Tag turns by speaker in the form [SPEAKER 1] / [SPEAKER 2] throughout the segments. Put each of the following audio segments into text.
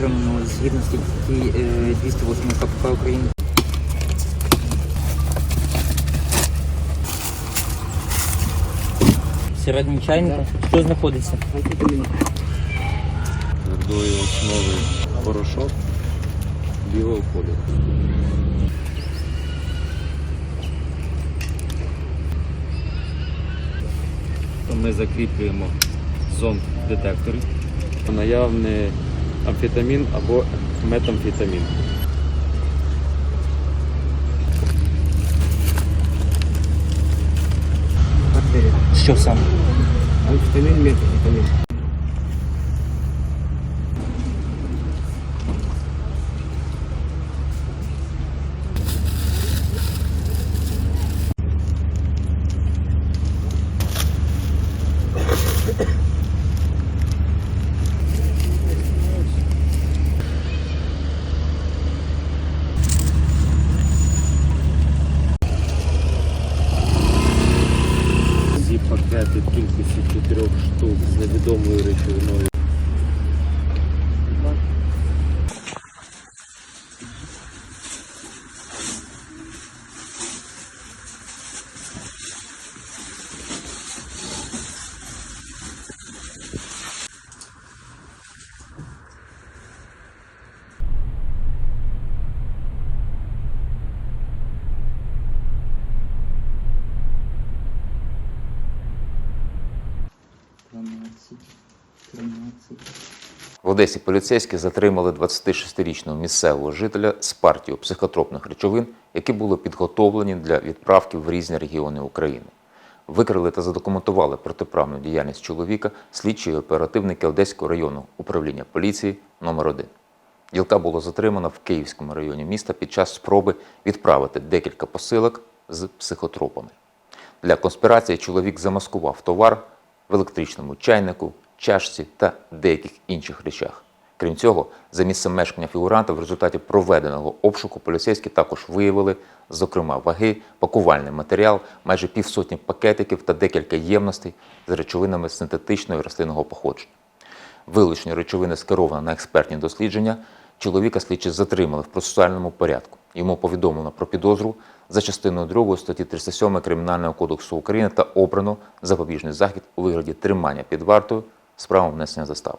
[SPEAKER 1] згідно статті е, 208 КПК України. Всередині чайника що знаходиться?
[SPEAKER 2] твердої основи порошок білого кольору. Ми закріплюємо зонд детекторів. Наявний амфетамін або метамфетамін.
[SPEAKER 1] Що сам?
[SPEAKER 3] Амфетамин, метамфетамин.
[SPEAKER 2] В
[SPEAKER 4] Одесі поліцейські затримали 26-річного місцевого жителя з партією психотропних речовин, які були підготовлені для відправки в різні регіони України. Викрили та задокументували протиправну діяльність чоловіка слідчі оперативники Одеського району управління поліції номер 1 Ділка було затримано в Київському районі міста під час спроби відправити декілька посилок з психотропами. Для конспірації чоловік замаскував товар в електричному чайнику, чашці та деяких інших речах. Крім цього, за місцем мешкання фігуранта в результаті проведеного обшуку поліцейські також виявили, зокрема, ваги, пакувальний матеріал, майже півсотні пакетиків та декілька ємностей з речовинами синтетичного і рослинного походження. Вилучені речовини скеровано на експертні дослідження. Чоловіка слідчі затримали в процесуальному порядку. Йому повідомлено про підозру за частиною 2 статті 307 Кримінального кодексу України та обрано запобіжний захід у вигляді тримання під вартою з внесення застави.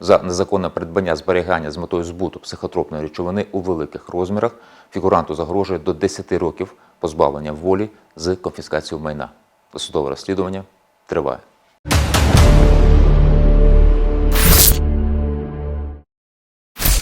[SPEAKER 4] За незаконне придбання зберігання з метою збуту психотропної речовини у великих розмірах фігуранту загрожує до 10 років позбавлення волі з конфіскацією майна. Судове розслідування триває.